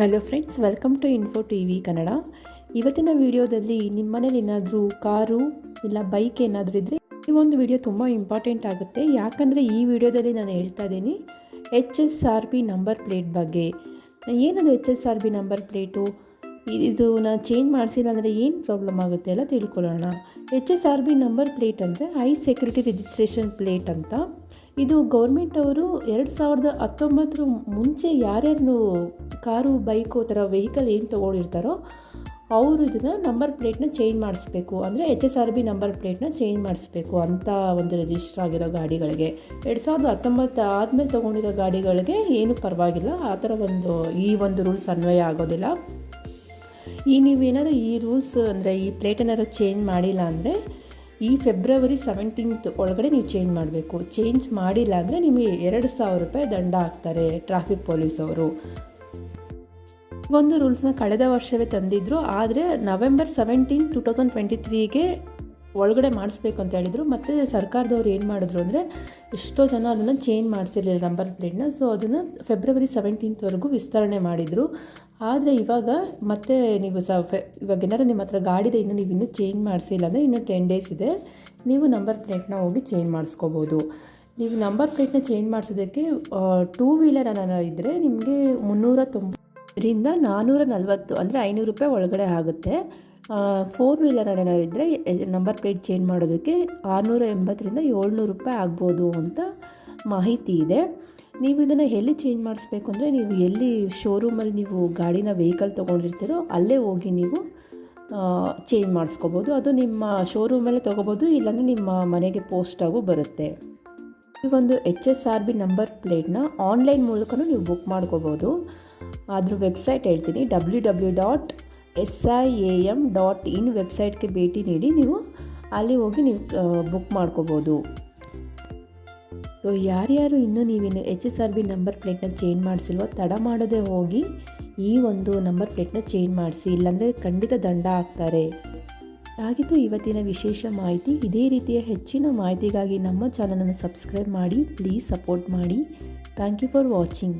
Hello friends welcome to info T V Kannada ಇವತ್ತಿನ ವಿಡಿಯೋದಲ್ಲಿ ನಿಮ್ಮ ಮನೇಲಿ ಏನಾದರೂ ಕಾರು ಇಲ್ಲ ಬೈಕ್ ಏನಾದರೂ ಇದ್ದರೆ ಈ ಒಂದು ವಿಡಿಯೋ ತುಂಬ ಇಂಪಾರ್ಟೆಂಟ್ ಆಗುತ್ತೆ. ಯಾಕಂದರೆ ಈ ವಿಡಿಯೋದಲ್ಲಿ ನಾನು ಹೇಳ್ತಾ ಇದ್ದೀನಿ H S R P number plate ಬಗ್ಗೆ. ಏನದು H S R P number plate ಇದು ನಾನು ಚೇಂಜ್ ಮಾಡಿಸಿಲ್ಲ ಅಂದರೆ ಏನು ಪ್ರಾಬ್ಲಮ್ ಆಗುತ್ತೆ ಎಲ್ಲ ತಿಳ್ಕೊಳ್ಳೋಣ. H S R P number plate ಅಂದರೆ ಹೈ ಸೆಕ್ಯೂರಿಟಿ ರಿಜಿಸ್ಟ್ರೇಷನ್ ಪ್ಲೇಟ್ ಅಂತ. ಇದು ಗೌರ್ಮೆಂಟ್ ಅವರು ಎರಡು ಸಾವಿರದ ಹತ್ತೊಂಬತ್ತರ ಮುಂಚೆ ಯಾರ್ಯಾರು ಕಾರು ಬೈಕು ಥರ ವೆಹಿಕಲ್ ಏನು ತೊಗೊಂಡಿರ್ತಾರೋ ಅವರು ಇದನ್ನು ನಂಬರ್ ಪ್ಲೇಟ್ನ ಚೇಂಜ್ ಮಾಡಿಸ್ಬೇಕು. ಅಂದರೆ H S R P number ಪ್ಲೇಟ್ನ change ಮಾಡಿಸ್ಬೇಕು ಅಂತ ಒಂದು ರಿಜಿಸ್ಟರ್ ಆಗಿರೋ ಗಾಡಿಗಳಿಗೆ. ಎರಡು ಸಾವಿರದ ಹತ್ತೊಂಬತ್ತು ಆದಮೇಲೆ ತೊಗೊಂಡಿರೋ ಗಾಡಿಗಳಿಗೆ ಏನು ಪರವಾಗಿಲ್ಲ. ಆ ಥರ ಒಂದು, ಈ ಒಂದು ರೂಲ್ಸ್ ಅನ್ವಯ ಆಗೋದಿಲ್ಲ. ಈ ನೀವೇನಾದ್ರು ಈ ರೂಲ್ಸ್ ಅಂದರೆ ಈ ಪ್ಲೇಟ್ ಏನಾದ್ರು ಚೇಂಜ್ ಮಾಡಿಲ್ಲ ಅಂದರೆ ಈ ಫೆಬ್ರವರಿ ಸೆವೆಂಟೀನ್ತ್ ಒಳಗಡೆ ನೀವು ಚೇಂಜ್ ಮಾಡಬೇಕು. ಚೇಂಜ್ ಮಾಡಿಲ್ಲ ಅಂದರೆ ನಿಮಗೆ ಎರಡು ಸಾವಿರ ರೂಪಾಯಿ ದಂಡ ಹಾಕ್ತಾರೆ ಟ್ರಾಫಿಕ್ ಪೊಲೀಸ್ ಅವರು. ಒಂದು ರೂಲ್ಸ್ನ ಕಳೆದ ವರ್ಷವೇ ತಂದಿದ್ರು, ಆದರೆ November seventeen two thousand twenty ತ್ರೀಗೆ ಒಳಗಡೆ ಮಾಡಿಸ್ಬೇಕು ಅಂತ ಹೇಳಿದರು. ಮತ್ತು ಸರ್ಕಾರದವ್ರು ಏನು ಮಾಡಿದ್ರು ಅಂದರೆ ಎಷ್ಟೋ ಜನ ಅದನ್ನು ಚೇಂಜ್ ಮಾಡಿಸಿರ್ಲಿಲ್ಲ ನಂಬರ್ ಪ್ಲೇಟ್ನ ಸೊ ಅದನ್ನು ಫೆಬ್ರವರಿ ಸೆವೆಂಟೀನ್ತ್ವರೆಗೂ ವಿಸ್ತರಣೆ ಮಾಡಿದರು. ಆದರೆ ಇವಾಗ ಮತ್ತೆ ನೀವು ಸ, ಫೆ, ಇವಾಗ ಏನಾರು ನಿಮ್ಮ ಹತ್ರ ಗಾಡಿದೆ, ಇನ್ನು ನೀವು ಇನ್ನೂ ಚೇಂಜ್ ಮಾಡಿಸಿಲ್ಲ ಅಂದರೆ ಇನ್ನೂ ಟೆನ್ ಡೇಸ್ ಇದೆ. ನೀವು ನಂಬರ್ ಪ್ಲೇಟ್ನ ಹೋಗಿ ಚೇಂಜ್ ಮಾಡಿಸ್ಕೋಬೋದು. ನೀವು ನಂಬರ್ ಪ್ಲೇಟ್ನ ಚೇಂಜ್ ಮಾಡಿಸೋದಕ್ಕೆ ಟೂ ವೀಲರ್ ಏನಾರ ಇದ್ದರೆ ನಿಮಗೆ ಮುನ್ನೂರ ತೊಂಬತ್ತರಿಂದ ನಾನ್ನೂರ ನಲ್ವತ್ತು ಅಂದರೆ ಐನೂರು ರೂಪಾಯಿ ಒಳಗಡೆ ಆಗುತ್ತೆ. ಫೋರ್ ವೀಲರ್ ಏನಾದ್ರು ಇದ್ದರೆ ನಂಬರ್ ಪ್ಲೇಟ್ ಚೇಂಜ್ ಮಾಡೋದಕ್ಕೆ ಆರುನೂರ ಎಂಬತ್ತರಿಂದ ಏಳ್ನೂರು ರೂಪಾಯಿ ಆಗ್ಬೋದು ಅಂತ ಮಾಹಿತಿ ಇದೆ. ನೀವು ಇದನ್ನು ಎಲ್ಲಿ ಚೇಂಜ್ ಮಾಡಿಸ್ಬೇಕು ಅಂದರೆ, ನೀವು ಎಲ್ಲಿ ಶೋರೂಮಲ್ಲಿ ನೀವು ಗಾಡಿನ ವೆಹಿಕಲ್ ತೊಗೊಂಡಿರ್ತೀರೋ, ಅಲ್ಲೇ ಹೋಗಿ ನೀವು ಚೇಂಜ್ ಮಾಡಿಸ್ಕೋಬೋದು. ಅದು ನಿಮ್ಮ ಶೋರೂಮಲ್ಲೇ ತೊಗೋಬೋದು, ಇಲ್ಲಾಂದರೆ ನಿಮ್ಮ ಮನೆಗೆ ಪೋಸ್ಟಾಗೂ ಬರುತ್ತೆ. ಈ ಒಂದು H S R P number ಪ್ಲೇಟ್ನ online ಮೂಲಕನೂ ನೀವು ಬುಕ್ ಮಾಡ್ಕೋಬೋದು. ಅದ್ರ ವೆಬ್ಸೈಟ್ ಹೇಳ್ತೀನಿ W W dot S I A M dot in ವೆಬ್ಸೈಟ್ಗೆ ಭೇಟಿ ನೀಡಿ ನೀವು ಅಲ್ಲಿ ಹೋಗಿ ನೀವು ಬುಕ್ ಮಾಡ್ಕೋಬೋದು. ಸೊ ಯಾರ್ಯಾರು ಇನ್ನೂ ನೀವೇನು H S R P number ಪ್ಲೇಟ್ನ change ಮಾಡಿಸಿಲ್ವೋ ತಡ ಮಾಡದೆ ಹೋಗಿ ಈ ಒಂದು ನಂಬರ್ ಪ್ಲೇಟ್ನ ಚೇಂಜ್ ಮಾಡಿಸಿ, ಇಲ್ಲಾಂದರೆ ಖಂಡಿತ ದಂಡ ಆಗ್ತಾರೆ ಹಾಗಿತ್ತು ಇವತ್ತಿನ ವಿಶೇಷ ಮಾಹಿತಿ. ಇದೇ ರೀತಿಯ ಹೆಚ್ಚಿನ ಮಾಹಿತಿಗಾಗಿ ನಮ್ಮ ಚಾನಲನ್ನು ಸಬ್ಸ್ಕ್ರೈಬ್ ಮಾಡಿ, ಪ್ಲೀಸ್ ಸಪೋರ್ಟ್ ಮಾಡಿ. Thank you for watching.